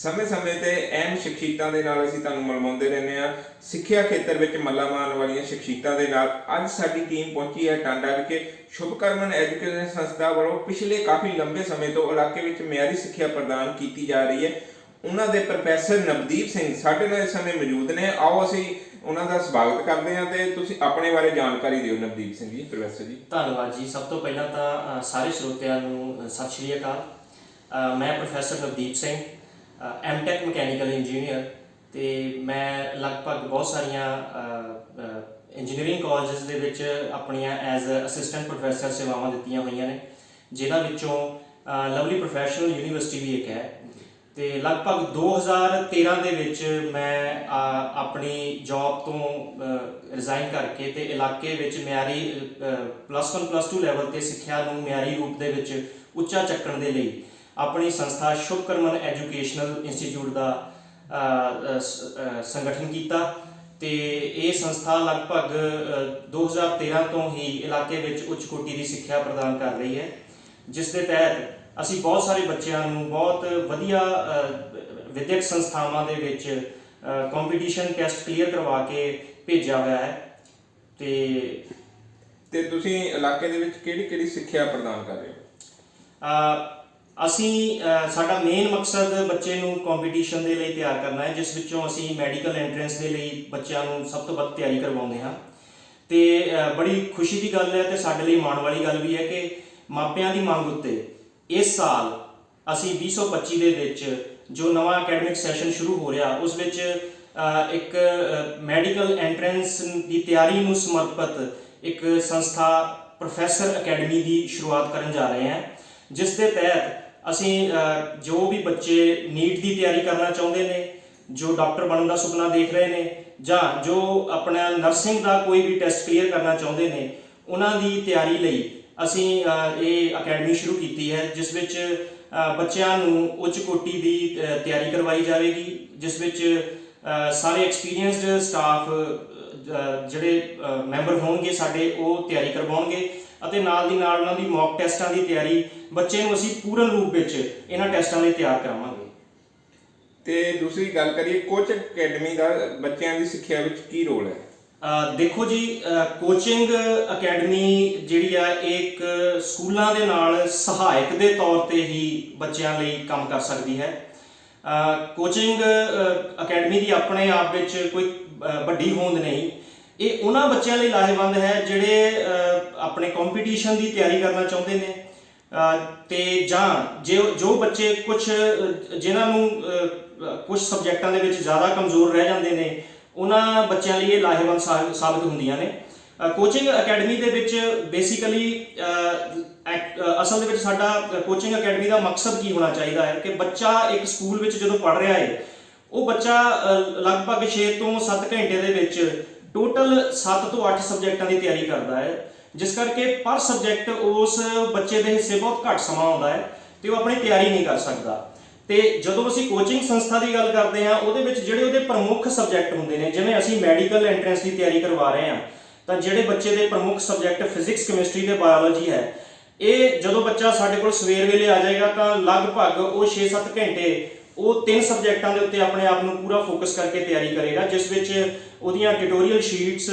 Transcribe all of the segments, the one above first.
ਸਮੇਂ-ਸਮੇਂ ਤੇ ਅਹਿਮ ਸ਼ਖਸੀਅਤਾਂ ਦੇ ਨਾਲ ਅਸੀਂ ਤੁਹਾਨੂੰ ਮਿਲਵਾਉਂਦੇ ਰਹਿੰਦੇ ਆ ਸਿੱਖਿਆ ਖੇਤਰ ਵਿੱਚ ਮੱਲਾ ਮਾਰਨ ਵਾਲੀਆਂ ਸ਼ਖਸੀਅਤਾਂ ਦੇ ਨਾਲ ਅੱਜ ਸਾਡੀ ਟੀਮ ਪਹੁੰਚੀ ਹੈ ਟਾਂਡਾ ਵਿਖੇ। ਸ਼ੁਭਕਰਮਨ ਐਜੂਕੇਸ਼ਨ ਸੰਸਥਾ ਵੱਲੋਂ ਪਿਛਲੇ ਕਾਫੀ ਲੰਬੇ ਸਮੇਂ ਤੋਂ ਇਲਾਕੇ ਵਿੱਚ ਮਿਆਰੀ ਸਿੱਖਿਆ ਪ੍ਰਦਾਨ ਕੀਤੀ ਜਾ ਰਹੀ ਹੈ। ਉਹਨਾਂ ਦੇ ਪ੍ਰੋਫੈਸਰ ਨਵਦੀਪ ਸਿੰਘ ਸਾਡੇ ਨਾਲ ਇਸ ਸਮੇਂ ਮੌਜੂਦ ਨੇ। ਆਓ ਅਸੀਂ ਉਹਨਾਂ ਦਾ ਸਵਾਗਤ ਕਰਦੇ ਹਾਂ ਤੇ ਤੁਸੀਂ ਆਪਣੇ ਬਾਰੇ ਜਾਣਕਾਰੀ ਦਿਓ ਨਵਦੀਪ ਸਿੰਘ ਜੀ, ਪ੍ਰੋਫੈਸਰ ਜੀ। ਧੰਨਵਾਦ ਜੀ। ਸਭ ਤੋਂ ਪਹਿਲਾਂ ਤਾਂ ਸਾਰੇ ਸਰੋਤਿਆਂ ਨੂੰ ਸਤਿ ਸ਼੍ਰੀ ਅਕਾਲ। ਮੈਂ professor Navdeep Singh. M Tech mechanical engineer ਤੇ ਮੈਂ ਲਗਭਗ ਬਹੁਤ ਸਾਰੀਆਂ ਇੰਜੀਨੀਅਰਿੰਗ ਕਾਲਜਸ ਦੇ ਵਿੱਚ ਆਪਣੀਆਂ ਐਜ਼ ਅਸਿਸਟੈਂਟ ਪ੍ਰੋਫੈਸਰ ਸੇਵਾਵਾਂ ਦਿੱਤੀਆਂ ਹੋਈਆਂ ਨੇ ਜਿਨ੍ਹਾਂ ਵਿੱਚੋਂ ਲਵਲੀ ਪ੍ਰੋਫੈਸ਼ਨਲ ਯੂਨੀਵਰਸਿਟੀ ਵੀ ਇੱਕ ਹੈ। ਤੇ ਲਗਭਗ 2013 ਦੇ ਵਿੱਚ ਮੈਂ ਆਪਣੀ ਜੌਬ ਤੋਂ ਰਿਜ਼ਾਈਨ ਕਰਕੇ ਤੇ ਇਲਾਕੇ ਵਿੱਚ ਮਿਆਰੀ ਪਲੱਸ 1 ਪਲੱਸ 2 ਲੈਵਲ ਤੇ ਸਿੱਖਿਆ ਨੂੰ ਮਿਆਰੀ ਰੂਪ ਦੇ ਵਿੱਚ ਉੱਚਾ ਚੱਕਣ ਦੇ ਲਈ ਆਪਣੀ ਸੰਸਥਾ ਸ਼ੁਭਕਰਮਨ ਐਜੂਕੇਸ਼ਨਲ ਇੰਸਟੀਚਿਊਟ ਦਾ ਸੰਗਠਨ ਕੀਤਾ ਤੇ ਇਹ ਸੰਸਥਾ ਲਗਭਗ ਅ, 2013 ਤੋਂ ਹੀ ਇਲਾਕੇ ਵਿੱਚ ਉੱਚ ਕੋਟੀ ਦੀ ਸਿੱਖਿਆ ਪ੍ਰਦਾਨ ਕਰ ਰਹੀ ਹੈ ਜਿਸ ਦੇ ਤਹਿਤ ਅਸੀਂ ਬਹੁਤ ਸਾਰੇ ਬੱਚਿਆਂ ਨੂੰ ਬਹੁਤ ਵਧੀਆ ਵਿਦਿਅਕ ਸੰਸਥਾਵਾਂ ਦੇ ਵਿੱਚ ਕੰਪੀਟੀਸ਼ਨ ਟੈਸਟ ਕਲੀਅਰ ਕਰਵਾ ਕੇ ਭੇਜਿਆ ਹੋਇਆ ਹੈ ਤੇ ਤੇ ਤੁਸੀਂ ਇਲਾਕੇ ਦੇ ਵਿੱਚ ਕਿਹੜੀ-ਕਿਹੜੀ ਸਿੱਖਿਆ ਪ੍ਰਦਾਨ ਕਰ ਰਹੇ ਹੋ? ਅਸੀਂ ਸਾਡਾ ਮੇਨ ਮਕਸਦ ਬੱਚੇ ਨੂੰ ਕੰਪੀਟੀਸ਼ਨ ਦੇ ਲਈ ਤਿਆਰ ਕਰਨਾ ਹੈ, ਜਿਸ ਵਿੱਚੋਂ ਅਸੀਂ ਮੈਡੀਕਲ ਐਂਟਰੈਂਸ ਦੇ ਲਈ ਬੱਚਿਆਂ ਨੂੰ ਸਭ ਤੋਂ ਵੱਧ ਤਿਆਰੀ ਕਰਵਾਉਂਦੇ ਹਾਂ। ਤੇ ਬੜੀ ਖੁਸ਼ੀ ਦੀ ਗੱਲ ਹੈ ਤੇ ਸਾਡੇ ਲਈ ਮਾਣ ਵਾਲੀ ਗੱਲ ਵੀ ਹੈ ਕਿ ਮਾਪਿਆਂ ਦੀ ਮੰਗ ਉੱਤੇ ਇਸ ਸਾਲ ਅਸੀਂ 2025 ਦੇ ਵਿੱਚ ਜੋ ਨਵਾਂ ਅਕੈਡਮਿਕ ਸੈਸ਼ਨ ਸ਼ੁਰੂ ਹੋ ਰਿਹਾ, ਉਸ ਵਿੱਚ ਇੱਕ ਮੈਡੀਕਲ ਐਂਟਰੈਂਸ ਦੀ ਤਿਆਰੀ ਨੂੰ ਸਮਰਪਿਤ ਇੱਕ ਸੰਸਥਾ ਪ੍ਰੋਫੈਸਰ ਅਕੈਡਮੀ ਦੀ ਸ਼ੁਰੂਆਤ ਕਰਨ ਜਾ ਰਹੇ ਹਾਂ, ਜਿਸ ਦੇ ਤਹਿਤ ਅਸੀਂ ਜੋ ਵੀ ਬੱਚੇ ਨੀਟ ਦੀ ਤਿਆਰੀ ਕਰਨਾ ਚਾਹੁੰਦੇ ਨੇ, ਜੋ ਡਾਕਟਰ ਬਣਨ ਦਾ ਸੁਪਨਾ ਦੇਖ ਰਹੇ ਨੇ, ਜਾਂ ਜੋ ਆਪਣਾ ਨਰਸਿੰਗ ਦਾ ਕੋਈ ਵੀ ਟੈਸਟ ਕਲੀਅਰ ਕਰਨਾ ਚਾਹੁੰਦੇ ਨੇ, ਉਹਨਾਂ ਦੀ ਤਿਆਰੀ ਲਈ ਅਸੀਂ ਇਹ ਅਕੈਡਮੀ ਸ਼ੁਰੂ ਕੀਤੀ ਹੈ, ਜਿਸ ਵਿੱਚ ਬੱਚਿਆਂ ਨੂੰ ਉੱਚ ਕੋਟੀ ਦੀ ਤਿਆਰੀ ਕਰਵਾਈ ਜਾਵੇਗੀ, ਜਿਸ ਵਿੱਚ ਸਾਰੇ ਐਕਸਪੀਰੀਅੰਸਡ ਸਟਾਫ ਜਿਹੜੇ ਮੈਂਬਰ ਹੋਣਗੇ ਸਾਡੇ, ਉਹ ਤਿਆਰੀ ਕਰਵਾਉਣਗੇ। ਅਤੇ ਨਾਲ ਦੀ ਨਾਲ ਉਹਨਾਂ ਦੀ ਮੌਕ ਟੈਸਟਾਂ ਦੀ ਤਿਆਰੀ ਬੱਚੇ ਨੂੰ ਅਸੀਂ ਪੂਰਨ ਰੂਪ ਵਿੱਚ ਇਹਨਾਂ ਟੈਸਟਾਂ ਲਈ ਤਿਆਰ ਕਰਾਵਾਂਗੇ। ਤੇ ਦੂਸਰੀ ਗੱਲ ਕਰੀਏ ਕੋਚ ਅਕੈਡਮੀ ਦਾ ਬੱਚਿਆਂ ਦੀ ਸਿੱਖਿਆ ਵਿੱਚ ਕੀ ਰੋਲ ਹੈ? ਦੇਖੋ ਜੀ ਕੋਚਿੰਗ ਅਕੈਡਮੀ ਜਿਹੜੀ ਆ ਇੱਕ ਸਕੂਲਾਂ ਦੇ ਨਾਲ ਸਹਾਇਕ ਦੇ ਤੌਰ ਤੇ ਹੀ ਬੱਚਿਆਂ ਲਈ ਕੰਮ ਕਰ ਸਕਦੀ ਹੈ। ਕੋਚਿੰਗ ਅਕੈਡਮੀ ਦੀ ਆਪਣੇ ਆਪ ਵਿੱਚ ਕੋਈ ਵੱਡੀ ਹੋਂਦ ਨਹੀਂ। ਇਹ ਉਹਨਾਂ ਬੱਚਿਆਂ ਲਈ ਲਾਹੇਵੰਦ ਹੈ ਜਿਹੜੇ ਆਪਣੇ ਕੰਪੀਟੀਸ਼ਨ ਦੀ ਤਿਆਰੀ ਕਰਨਾ ਚਾਹੁੰਦੇ ਨੇ। ਅ, ਤੇ ਜਾਂ ਜੇ ਜੋ ਬੱਚੇ ਕੁਝ ਜਿਨ੍ਹਾਂ ਨੂੰ ਕੁਝ ਸਬਜੈਕਟਾਂ ਦੇ ਵਿੱਚ ਜ਼ਿਆਦਾ ਕਮਜ਼ੋਰ ਰਹਿ ਜਾਂਦੇ ਨੇ ਉਹਨਾਂ ਬੱਚਿਆਂ ਲਈ ਇਹ ਲਾਹੇਵੰਦ ਸਾ- ਸਾਬਤ ਹੁੰਦੀਆਂ ਨੇ। ਕੋਚਿੰਗ ਅਕੈਡਮੀ ਦੇ ਵਿੱਚ ਬੇਸਿਕਲੀ ਅਸਲ ਦੇ ਵਿੱਚ ਸਾਡਾ ਕੋਚਿੰਗ ਅਕੈਡਮੀ ਦਾ ਮਕਸਦ ਕੀ ਹੋਣਾ ਚਾਹੀਦਾ ਹੈ ਕਿ ਬੱਚਾ ਇੱਕ ਸਕੂਲ ਵਿੱਚ ਜਦੋਂ ਪੜ ਰਿਹਾ ਹੈ ਉਹ ਬੱਚਾ ਲਗਭਗ 6 ਤੋਂ 7 ਘੰਟੇ ਦੇ ਵਿੱਚ ਟੋਟਲ 7 ਤੋਂ 8 ਸਬਜੈਕਟਾਂ ਦੀ ਤਿਆਰੀ ਕਰਦਾ ਹੈ, ਜਿਸ ਕਰਕੇ ਪਰ ਸਬਜੈਕਟ ਉਸ ਬੱਚੇ ਦੇ ਹਿੱਸੇ ਬਹੁਤ ਘੱਟ ਸਮਾਂ ਆਉਂਦਾ ਹੈ ਤੇ ਉਹ ਆਪਣੀ ਤਿਆਰੀ ਨਹੀਂ ਕਰ ਸਕਦਾ। ਤੇ ਜਦੋਂ ਅਸੀਂ ਕੋਚਿੰਗ ਸੰਸਥਾ ਦੀ ਗੱਲ ਕਰਦੇ ਹਾਂ, ਉਹਦੇ ਵਿੱਚ ਜਿਹੜੇ ਉਹਦੇ ਪ੍ਰਮੁੱਖ ਸਬਜੈਕਟ ਹੁੰਦੇ ਨੇ, ਜਿਵੇਂ ਅਸੀਂ ਮੈਡੀਕਲ ਐਂਟਰੈਂਸ ਦੀ ਤਿਆਰੀ ਕਰਵਾ ਰਹੇ ਹਾਂ, ਤਾਂ ਜਿਹੜੇ ਬੱਚੇ ਦੇ ਪ੍ਰਮੁੱਖ ਸਬਜੈਕਟ ਫਿਜ਼ਿਕਸ ਕੈਮਿਸਟਰੀ ਤੇ ਬਾਇਓਲੋਜੀ ਹੈ, ਇਹ ਜਦੋਂ ਬੱਚਾ ਸਾਡੇ ਕੋਲ ਸਵੇਰ ਵੇਲੇ ਆ ਜਾਏਗਾ ਤਾਂ ਲਗਭਗ ਉਹ 6-7 ਘੰਟੇ ਉਹ ਤਿੰਨ ਸਬਜੈਕਟਾਂ ਦੇ ਉੱਤੇ ਆਪਣੇ ਆਪ ਨੂੰ ਪੂਰਾ ਫੋਕਸ ਕਰਕੇ ਤਿਆਰੀ ਕਰੇਗਾ, ਜਿਸ ਵਿੱਚ ਉਹਦੀਆਂ ਟਿਊਟੋਰੀਅਲ ਸ਼ੀਟਸ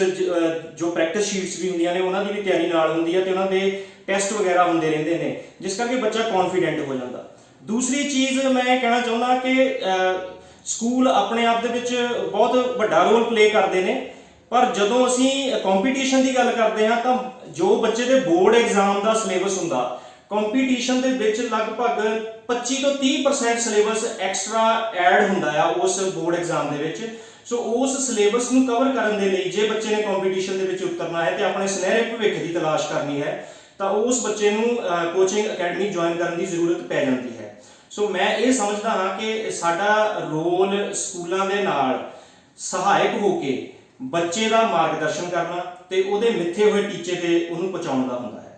ਜੋ ਪ੍ਰੈਕਟਿਸ ਸ਼ੀਟਸ ਵੀ ਹੁੰਦੀਆਂ ਨੇ, ਉਹਨਾਂ ਦੀ ਵੀ ਤਿਆਰੀ ਨਾਲ ਹੁੰਦੀ ਹੈ ਤੇ ਉਹਨਾਂ ਦੇ ਟੈਸਟ ਵਗੈਰਾ ਹੁੰਦੇ ਰਹਿੰਦੇ ਨੇ, ਜਿਸ ਕਰਕੇ ਬੱਚਾ ਕੌਨਫੀਡੈਂਟ ਹੋ ਜਾਂਦਾ। ਦੂਸਰੀ ਚੀਜ਼ ਮੈਂ ਕਹਿਣਾ ਚਾਹੁੰਦਾ ਕਿ ਸਕੂਲ ਆਪਣੇ ਆਪ ਦੇ ਵਿੱਚ ਬਹੁਤ ਵੱਡਾ ਰੋਲ ਪਲੇ ਕਰਦੇ ਨੇ, ਪਰ ਜਦੋਂ ਅਸੀਂ ਕੰਪੀਟੀਸ਼ਨ ਦੀ ਗੱਲ ਕਰਦੇ ਹਾਂ, ਤਾਂ ਜੋ ਬੱਚੇ ਦੇ ਬੋਰਡ ਐਗਜ਼ਾਮ ਦਾ ਸਿਲੇਬਸ ਹੁੰਦਾ ਕੰਪੀਟੀਸ਼ਨ ਦੇ ਵਿੱਚ ਲਗਭਗ 25 ਤੋਂ 30% ਸਿਲੇਬਸ ਐਕਸਟਰਾ ਐਡ ਹੁੰਦਾ ਆ ਉਸ ਬੋਰਡ ਐਗਜ਼ਾਮ ਦੇ ਵਿੱਚ। ਸੋ ਉਸ ਸਿਲੇਬਸ ਨੂੰ ਕਵਰ ਕਰਨ ਦੇ ਲਈ ਜੇ ਬੱਚੇ ਨੇ ਕੰਪੀਟੀਸ਼ਨ ਦੇ ਵਿੱਚ ਉਤਰਨਾ ਹੈ ਤੇ ਆਪਣੇ ਸੁਨਹਿਰੇ ਭਵਿੱਖ ਦੀ ਤਲਾਸ਼ ਕਰਨੀ ਹੈ, ਤਾਂ ਉਸ ਬੱਚੇ ਨੂੰ ਕੋਚਿੰਗ ਅਕੈਡਮੀ ਜੁਆਇਨ ਕਰਨ ਦੀ ਜ਼ਰੂਰਤ ਪੈ ਜਾਂਦੀ ਹੈ। ਸੋ ਮੈਂ ਇਹ ਸਮਝਦਾ ਹਾਂ ਕਿ ਸਾਡਾ ਰੋਲ ਸਕੂਲਾਂ ਦੇ ਨਾਲ ਸਹਾਇਕ ਹੋ ਕੇ ਬੱਚੇ ਦਾ ਮਾਰਗਦਰਸ਼ਨ ਕਰਨਾ ਤੇ ਉਹਦੇ ਮਿੱਥੇ ਹੋਏ ਟੀਚੇ ਤੇ ਉਹਨੂੰ ਪਹੁੰਚਾਉਣ ਦਾ ਹੁੰਦਾ ਹੈ।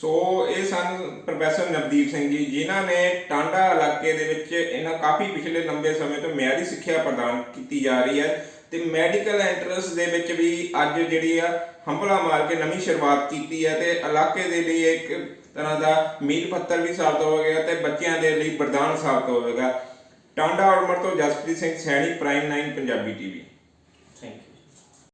ਸੋ ਇਹ ਸਨ ਪ੍ਰੋਫੈਸਰ ਨਵਦੀਪ ਸਿੰਘ ਜੀ, ਜਿਨ੍ਹਾਂ ਨੇ ਟਾਂਡਾ ਇਲਾਕੇ ਦੇ ਵਿੱਚ ਇਹਨਾਂ ਕਾਫੀ ਪਿਛਲੇ ਲੰਬੇ ਸਮੇਂ ਤੋਂ ਮਿਆਰੀ ਸਿੱਖਿਆ ਪ੍ਰਦਾਨ ਕੀਤੀ ਜਾ ਰਹੀ ਹੈ ਤੇ ਮੈਡੀਕਲ ਐਂਟਰੈਂਸ ਦੇ ਵਿੱਚ ਵੀ ਅੱਜ ਜਿਹੜੀ ਆ ਹੰਭਲਾ ਮਾਰ ਕੇ ਨਵੀਂ ਸ਼ੁਰੂਆਤ ਕੀਤੀ ਹੈ ਤੇ ਇਲਾਕੇ ਦੇ ਲਈ ਇੱਕ ਤਰ੍ਹਾਂ ਦਾ ਮੀਲ ਪੱਤਰ ਵੀ ਸਾਬਤ ਹੋਵੇਗਾ ਤੇ ਬੱਚਿਆਂ ਦੇ ਲਈ ਵਰਦਾਨ ਸਾਬਤ ਹੋਵੇਗਾ। ਟਾਂਡਾ ਔਰਮਰ ਤੋਂ Jaspreet Singh Saini, prime 9 Punjabi TV. Thank